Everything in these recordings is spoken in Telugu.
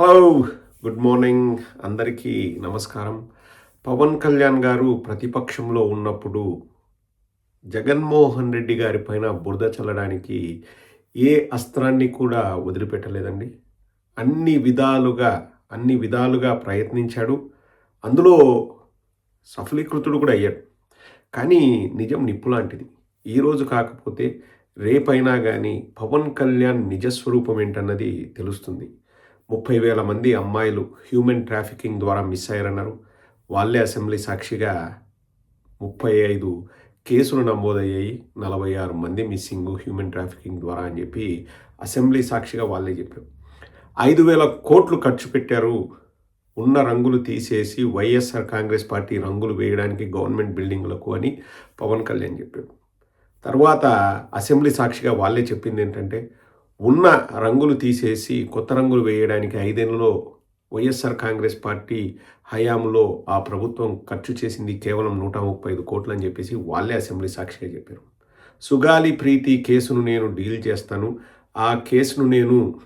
Hello good morning. అందరికీ నమస్కారం. పవన్ కళ్యాణ్ గారు ప్రతిపక్షంలో ఉన్నప్పుడు జగన్మోహన్ రెడ్డి గారి పైన బురద చల్లడానికి ఏ అస్త్రాన్ని కూడా వదిలిపెట్టలేదండి. అన్ని విధాలుగా అన్ని విధాలుగా ప్రయత్నించాడు. అందులో సఫలీకృతుడు కూడా అయ్యాడు. కానీ నిజం నిప్పు లాంటిది ఈరోజు కాకపోతే రేపైనా కానీ పవన్ కళ్యాణ్ నిజస్వరూపం ఏంటన్నది తెలుస్తుంది. ముప్పై వేల మంది అమ్మాయిలు హ్యూమన్ ట్రాఫికింగ్ ద్వారా మిస్ అయ్యారన్నారు. వాళ్ళే అసెంబ్లీ సాక్షిగా ముప్పై ఐదు కేసులు నమోదయ్యాయి. నలభై ఆరు మంది మిస్సింగ్ హ్యూమన్ ట్రాఫికింగ్ ద్వారా అని చెప్పి అసెంబ్లీ సాక్షిగా వాళ్ళే చెప్పారు. ఐదు వేల కోట్లు ఖర్చు పెట్టారు. ఉన్న రంగులు తీసేసి వైఎస్ఆర్ కాంగ్రెస్ పార్టీ రంగులు వేయడానికి గవర్నమెంట్ బిల్డింగ్లకు అని పవన్ కళ్యాణ్ చెప్పాడు తర్వాత అసెంబ్లీ సాక్షిగా వాళ్ళే చెప్పింది ఏంటంటే ఉన్న రంగులు తీసేసి కొత్త రంగులు వేయడానికి ఐదేళ్ళలో వైఎస్ఆర్ కాంగ్రెస్ పార్టీ హయాంలో ఆ ప్రభుత్వం ఖర్చు చేసింది కేవలం నూట ముప్పై ఐదు కోట్లు అని చెప్పేసి వాళ్ళే అసెంబ్లీ సాక్షిగా చెప్పారు. సుగాలి ప్రీతి కేసును నేను డీల్ చేస్తాను. ఆ కేసును నేను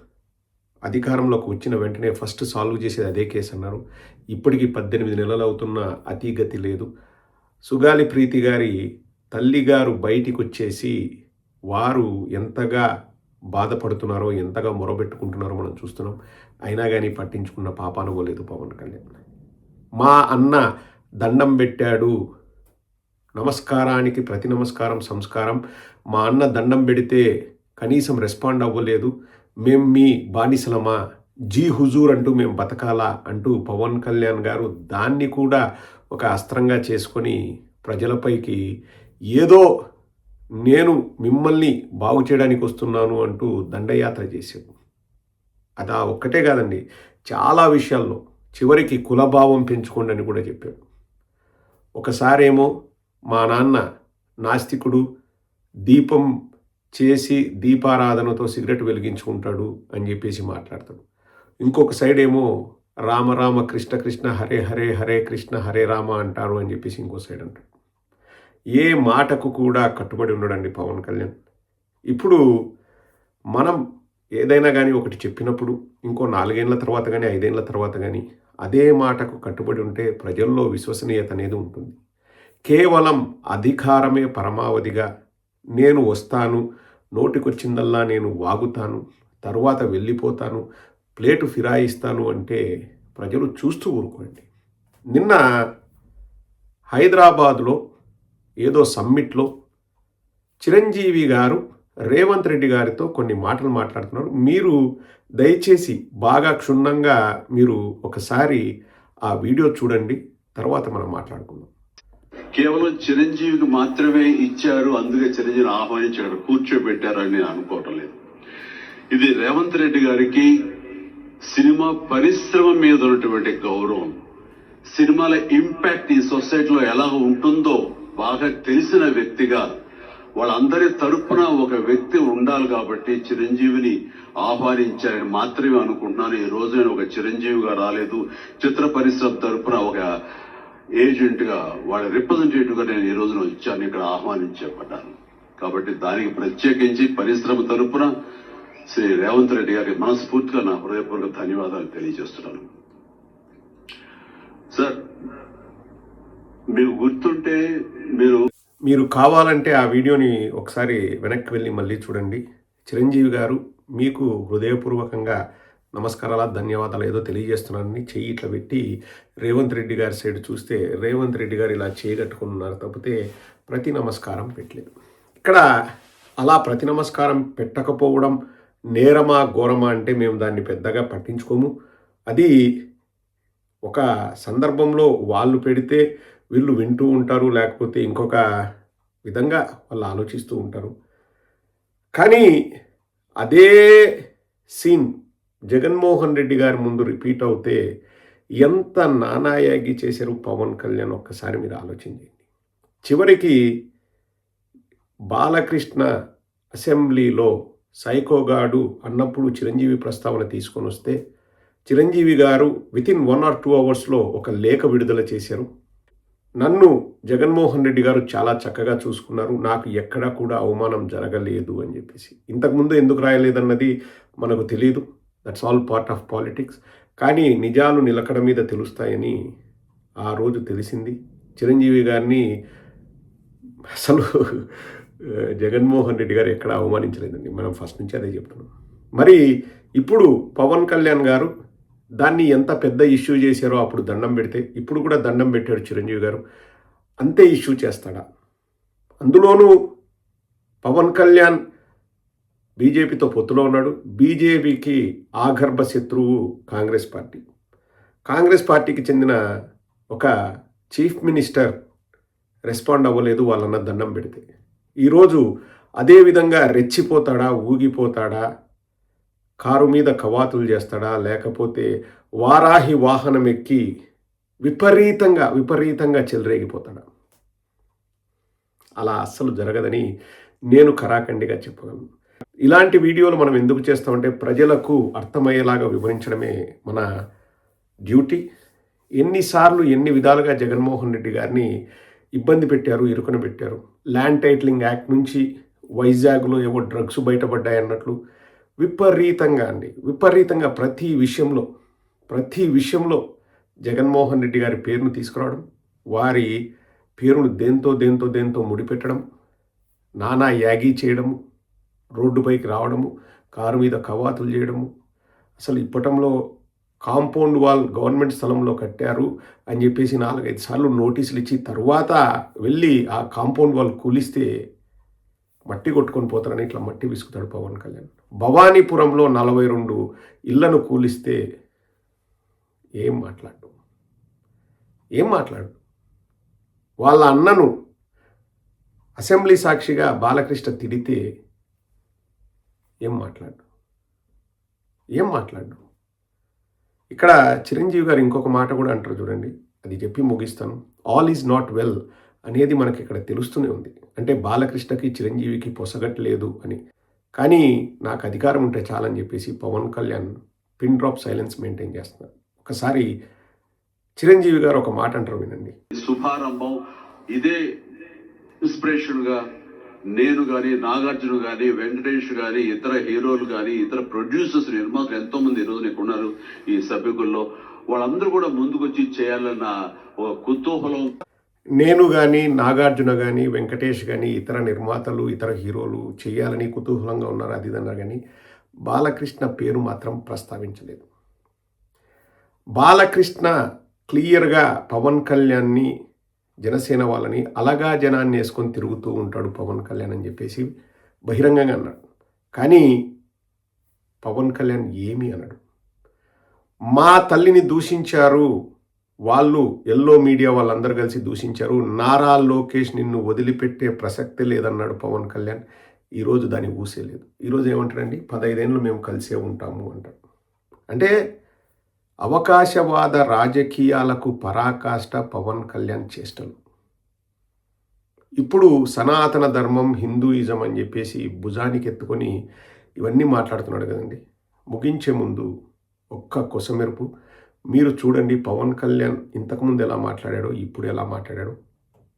అధికారంలోకి వచ్చిన వెంటనే ఫస్ట్ సాల్వ్ చేసేది అదే కేసు అన్నారు. ఇప్పటికి పద్దెనిమిది నెలలు అవుతున్న అతిగతి లేదు. సుగాలి ప్రీతి గారి తల్లిగారు బయటికి వచ్చేసి వారు ఎంతగా బాధపడుతున్నారో ఎంతగా మొరబెట్టుకుంటున్నారో మనం చూస్తున్నాం. అయినా కానీ పట్టించుకున్న పాపానుకోలేదు పవన్ కళ్యాణ్. మా అన్న దండం పెట్టాడు. నమస్కారానికి ప్రతి నమస్కారం సంస్కారం. మా అన్న దండం పెడితే కనీసం రెస్పాండ్ అవ్వలేదు. మేం మీ బానిసలమా? జీ హుజూర్ అంటూ మేము బతకాలా? అంటూ పవన్ కళ్యాణ్ గారు దాన్ని కూడా ఒక అస్త్రంగా చేసుకొని ప్రజలపైకి ఏదో నేను మిమ్మల్ని బాగు చేయడానికి వస్తున్నాను అంటూ దండయాత్ర చేశాడు. అది ఆ ఒక్కటే కాదండి చాలా విషయాల్లో చివరికి కులభావం పెంచుకోండి అని కూడా చెప్పాడు. ఒకసారేమో మా నాన్న నాస్తికుడు దీపం చేసి దీపారాధనతో సిగరెట్ వెలిగించుకుంటాడు అని చెప్పేసి మాట్లాడతాడు. ఇంకొక సైడ్ ఏమో రామ రామ కృష్ణ కృష్ణ హరే హరే హరే కృష్ణ హరే రామ అంటారు అని చెప్పేసి ఇంకో సైడ్ అంటాడు. ఏ మాటకు కూడా కట్టుబడి ఉండడండి పవన్ కళ్యాణ్. ఇప్పుడు మనం ఏదైనా కానీ ఒకటి చెప్పినప్పుడు ఇంకో నాలుగేళ్ళ తర్వాత కానీ ఐదేళ్ళ తర్వాత కానీ అదే మాటకు కట్టుబడి ఉంటే ప్రజల్లో విశ్వసనీయత అనేది ఉంటుంది. కేవలం అధికారమే పరమావధిగా నేను వస్తాను నోటికొచ్చిందల్లా నేను వాగుతాను తరువాత వెళ్ళిపోతాను ప్లేటు ఫిరాయిస్తాను అంటే ప్రజలు చూస్తూ ఊరుకోండి. నిన్న హైదరాబాదులో ఏదో సమ్మిట్లో చిరంజీవి గారు రేవంత్ రెడ్డి గారితో కొన్ని మాటలు మాట్లాడుతున్నారు. మీరు దయచేసి బాగా క్షుణ్ణంగా మీరు ఒకసారి ఆ వీడియో చూడండి. తర్వాత మనం మాట్లాడుకుందాం. కేవలం చిరంజీవికి మాత్రమే ఇచ్చారు అందుకే చిరంజీవిని ఆహ్వానించారు అక్కడ కూర్చోబెట్టారని నేను అనుకోవటం లేదు. ఇది రేవంత్ రెడ్డి గారికి సినిమా పరిశ్రమ మీద ఉన్నటువంటి గౌరవం. సినిమాల ఇంపాక్ట్ ఈ సొసైటీలో ఎలా ఉంటుందో బాగా తెలిసిన వ్యక్తిగా వాళ్ళందరి తరపున ఒక వ్యక్తి ఉండాలి కాబట్టి చిరంజీవిని ఆహ్వానించారని మాత్రమే అనుకుంటున్నాను. ఈ రోజు నేను ఒక చిరంజీవిగా రాలేదు. చిత్ర పరిశ్రమ తరపున ఒక ఏజెంట్గా వాళ్ళ రిప్రజెంటేటివ్గా నేను ఈ రోజున వచ్చాను. ఇక్కడ ఆహ్వానించబడ్డాను. కాబట్టి దానికి ప్రత్యేకించి పరిశ్రమ తరపున శ్రీ రేవంత్ రెడ్డి గారికి మనస్ఫూర్తిగా నా హృదయపూర్వక ధన్యవాదాలు తెలియజేస్తున్నాను. సార్ మీకు గుర్తుంటే మీరు మీరు కావాలంటే ఆ వీడియోని ఒకసారి వెనక్కి వెళ్ళి మళ్ళీ చూడండి. చిరంజీవి గారు మీకు హృదయపూర్వకంగా నమస్కారాల ధన్యవాదాలు ఏదో తెలియజేస్తున్నానని చెయ్యి ఇట్లా పెట్టి రేవంత్ రెడ్డి గారి సైడ్ చూస్తే రేవంత్ రెడ్డి గారు ఇలా చేయగట్టుకున్నారు తప్పితే ప్రతి నమస్కారం పెట్టలేదు. ఇక్కడ అలా ప్రతి నమస్కారం పెట్టకపోవడం నేరమా ఘోరమా అంటే మేము దాన్ని పెద్దగా పట్టించుకోము. అది ఒక సందర్భంలో వాళ్ళు పెడితే వీళ్ళు వింటూ ఉంటారు లేకపోతే ఇంకొక విధంగా వాళ్ళు ఆలోచిస్తూ ఉంటారు. కానీ అదే సీన్ జగన్మోహన్ రెడ్డి గారి ముందు రిపీట్ అవుతే ఎంత నానాయాగి చేశారు పవన్ కళ్యాణ్ ఒక్కసారి మీరు ఆలోచించండి చివరికి బాలకృష్ణ అసెంబ్లీలో సైకోగాడు అన్నప్పుడు చిరంజీవి ప్రస్తావన తీసుకొని వస్తే చిరంజీవి గారు వితిన్ వన్ ఆర్ టూ అవర్స్లో ఒక లేఖ విడుదల చేశారు. నన్ను జగన్మోహన్ రెడ్డి గారు చాలా చక్కగా చూసుకున్నారు. నాకు ఎక్కడా కూడా అవమానం జరగలేదు అని చెప్పేసి. ఇంతకుముందు ఎందుకు రాయలేదన్నది మనకు తెలియదు that's all part of politics కానీ నిజాలు నిలకడ మీద తెలుస్తాయని ఆ రోజు తెలిసింది. చిరంజీవి గారిని అసలు జగన్మోహన్ రెడ్డి గారు ఎక్కడ అవమానించలేదండి. మనం ఫస్ట్ నుంచి అదే చెప్తున్నాం. మరి ఇప్పుడు పవన్ కళ్యాణ్ గారు దాన్ని ఎంత పెద్ద ఇష్యూ చేశారో అప్పుడు దండం పెడితే ఇప్పుడు కూడా దండం పెట్టాడు చిరంజీవి గారు. అంతే ఇష్యూ చేస్తాడా? అందులోనూ పవన్ కళ్యాణ్ బీజేపీతో పొత్తులో ఉన్నాడు. బీజేపీకి ఆగర్భ శత్రువు కాంగ్రెస్ పార్టీ. కాంగ్రెస్ పార్టీకి చెందిన ఒక చీఫ్ మినిస్టర్ రెస్పాండ్ అవ్వలేదు వాళ్ళన్న దండం పెడితే. ఈరోజు అదే విధంగా రెచ్చిపోతాడా ఊగిపోతాడా? కారు మీద కవాతులు చేస్తాడా? లేకపోతే వారాహి వాహనం ఎక్కి విపరీతంగా విపరీతంగా చెలరేగిపోతాడా? అలా అస్సలు జరగదని నేను కరాఖండిగా చెప్పగలను. ఇలాంటి వీడియోలు మనం ఎందుకు చేస్తామంటే ప్రజలకు అర్థమయ్యేలాగా వివరించడమే మన డ్యూటీ. ఎన్నిసార్లు ఎన్ని విధాలుగా జగన్మోహన్ రెడ్డి గారిని ఇబ్బంది పెట్టారు ఇరుకున పెట్టారు. ల్యాండ్ టైటిలింగ్ యాక్ట్ నుంచి వైజాగ్లో ఏవో డ్రగ్స్ బయటపడ్డాయన్నట్లు విపరీతంగా అండి. విపరీతంగా ప్రతి విషయంలో ప్రతి విషయంలో జగన్మోహన్ రెడ్డి గారి పేరును తీసుకురావడం వారి పేరును దేంతో దేంతో దేంతో ముడిపెట్టడం నానా యాగి చేయడము రోడ్డుపైకి రావడము కారు మీద కవాతులు చేయడము అసలు ఇప్పటంలో కాంపౌండ్ వాల్ గవర్నమెంట్ స్థలంలో కట్టారు అని చెప్పేసి నాలుగైదు సార్లు నోటీసులు ఇచ్చి తర్వాత వెళ్ళి ఆ కాంపౌండ్ వాల్ కూలిస్తే మట్టి కొట్టుకొని పోతారని ఇట్లా మట్టి విసుకుతాడు పవన్ కళ్యాణ్. భవానీపురంలో నలభై రెండు ఇళ్ళను కూలిస్తే ఏం మాట్లాడు? ఏం మాట్లాడు? వాళ్ళ అన్నను అసెంబ్లీ సాక్షిగా బాలకృష్ణ తిడితే ఏం మాట్లాడు? ఏం మాట్లాడు? ఇక్కడ చిరంజీవి గారు ఇంకొక మాట కూడా అంటారు చూడండి. అది చెప్పి ముగిస్తాను. ఆల్ ఈజ్ నాట్ వెల్ అనేది మనకి ఇక్కడ తెలుస్తూనే ఉంది. అంటే బాలకృష్ణకి చిరంజీవికి పొసగట్లేదు అని. కానీ నాకు అధికారం ఉంటే చాలని చెప్పేసి Pawan Kalyan pin drop silence maintain చేస్తున్నారు. ఒకసారి చిరంజీవి గారు ఒక మాట అంటారు వినండి. శుభారంభం. ఇదే ఇన్స్పిరేషన్గా నేను కానీ నాగార్జున కానీ వెంకటేష్ కానీ ఇతర హీరోలు కానీ ఇతర ప్రొడ్యూసర్స్ నిర్మాతలు ఎంతో మంది ఈ రోజు ఉన్నారు ఈ సభ్యుల్లో. వాళ్ళందరూ కూడా ముందుకొచ్చి చేయాలన్న ఒక కుతూహలం. నేను కానీ నాగార్జున కానీ వెంకటేష్ కానీ ఇతర నిర్మాతలు ఇతర హీరోలు చేయాలని కుతూహలంగా ఉన్నారు అది అన్నారు కానీ బాలకృష్ణ పేరు మాత్రం ప్రస్తావించలేదు. బాలకృష్ణ క్లియర్గా పవన్ కళ్యాణ్ని జనసేన వాళ్ళని అలగా జనాన్ని వేసుకొని తిరుగుతూ ఉంటాడు పవన్ కళ్యాణ్ అని చెప్పేసి బహిరంగంగా అన్నాడు. కానీ పవన్ కళ్యాణ్ ఏమీ అన్నాడు మా తల్లిని దూషించారు వాళ్ళు ఎల్లో మీడియా వాళ్ళందరూ కలిసి దూషించారు. నారా లోకేష్ నిన్ను వదిలిపెట్టే ప్రసక్తే లేదన్నాడు పవన్ కళ్యాణ్. ఈరోజు దాన్ని ఊసేలేదు. ఈరోజు ఏమంటారండి పదైదేళ్ళు మేము కలిసే ఉంటాము అంటారు అంటే అవకాశవాద రాజకీయాలకు పరాకాష్ట పవన్ కళ్యాణ్ చేష్టలు. ఇప్పుడు సనాతన ధర్మం హిందూయిజం అని చెప్పేసి భుజానికి ఎత్తుకొని ఇవన్నీ మాట్లాడుతున్నాడు కదండి. ముగించే ముందు ఒక్క కొసమెరుపు. మీరు చూడండి పవన్ కళ్యాణ్ ఇంతకుముందు ఎలా మాట్లాడాడో ఇప్పుడు ఎలా మాట్లాడాడో.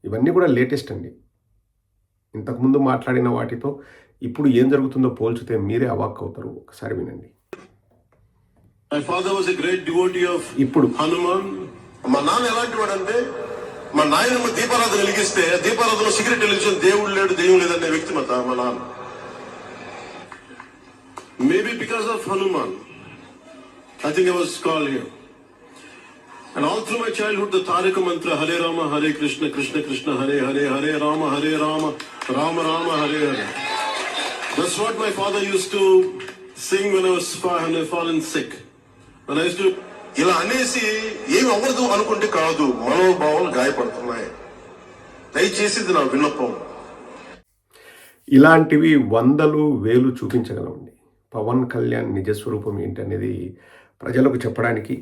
ఇవన్నీ కూడా లేటెస్ట్ అండి. ఇంతకుముందు మాట్లాడిన వాటితో ఇప్పుడు ఏం జరుగుతుందో పోల్చితే మీరే అవాక్ అవుతారు. ఒకసారి వినండి. ఇప్పుడు Hanuman. మా నాన్న ఎలాంటి వాడంటే మా నాయనమ్మ దీపారాధన వెలిగిస్తే దీపారాధన సిగరెట్ వెలిగించిన దేవుడు లేడు దెయ్యం లేదనే వ్యక్తిమత మా నాన్న. Maybe because of Hanuman I think I was call here And all through my childhood, the Taraka mantra, Hare Rama, Hare Krishna, Krishna Krishna, Hare Hare, Hare Rama, Hare Rama, Rama Rama, Hare Hare. That's what my father used to sing when I was fa- when I fallen sick. When I used to ఇలా అనేసి ఏమి అవ్వదు అనుకుంటే కాదు మనోభావాలు గాయపడుతున్నాయి దయచేసి ఇది నా విన్నపం ఇలాంటివి వందలు వేలు చూపించగలమండి పవన్ కళ్యాణ్ నిజస్వరూపం ఏంటనేది ప్రజలకు చెప్పడానికి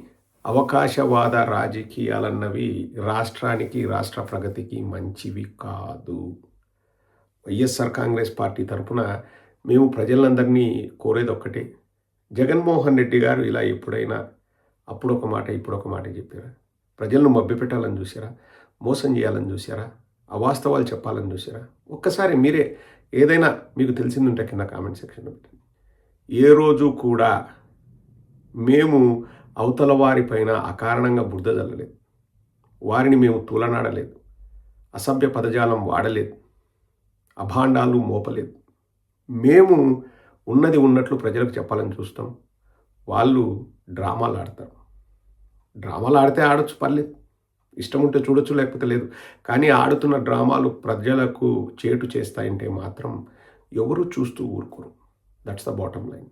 అవకాశవాద రాజకీయాలన్నవి రాష్ట్రానికి రాష్ట్ర ప్రగతికి మంచివి కాదు. వైఎస్ఆర్ కాంగ్రెస్ పార్టీ తరఫున మేము ప్రజలందరినీ కోరేది ఒక్కటే. జగన్మోహన్ రెడ్డి గారు ఇలా ఎప్పుడైనా అప్పుడు ఒక మాట ఇప్పుడు ఒక మాట చెప్పారా? ప్రజలను మభ్యపెట్టాలని చూసారా మోసం చేయాలని చూసారా అవాస్తవాలు చెప్పాలని చూసారా ఒక్కసారి మీరే ఏదైనా మీకు తెలిసింది ఉంటే కింద కామెంట్ సెక్షన్లో పెట్టండి. ఏ రోజు కూడా మేము అవతల వారిపైన అకారణంగా బురద జల్లలేదు. వారిని మేము తూలనాడలేదు. అసభ్య పదజాలం వాడలేదు. అభాండాలు మోపలేదు. మేము ఉన్నది ఉన్నట్లు ప్రజలకు చెప్పాలని చూస్తాం. వాళ్ళు డ్రామాలు ఆడతారు. డ్రామాలు ఆడితే ఆడొచ్చు పర్లేదు. ఇష్టం ఉంటే చూడొచ్చు లేకపోతే లేదు. కానీ ఆడుతున్న డ్రామాలు ప్రజలకు చేటు చేస్తాయంటే మాత్రం ఎవరు చూస్తూ ఊరుకోరు. That's the bottom line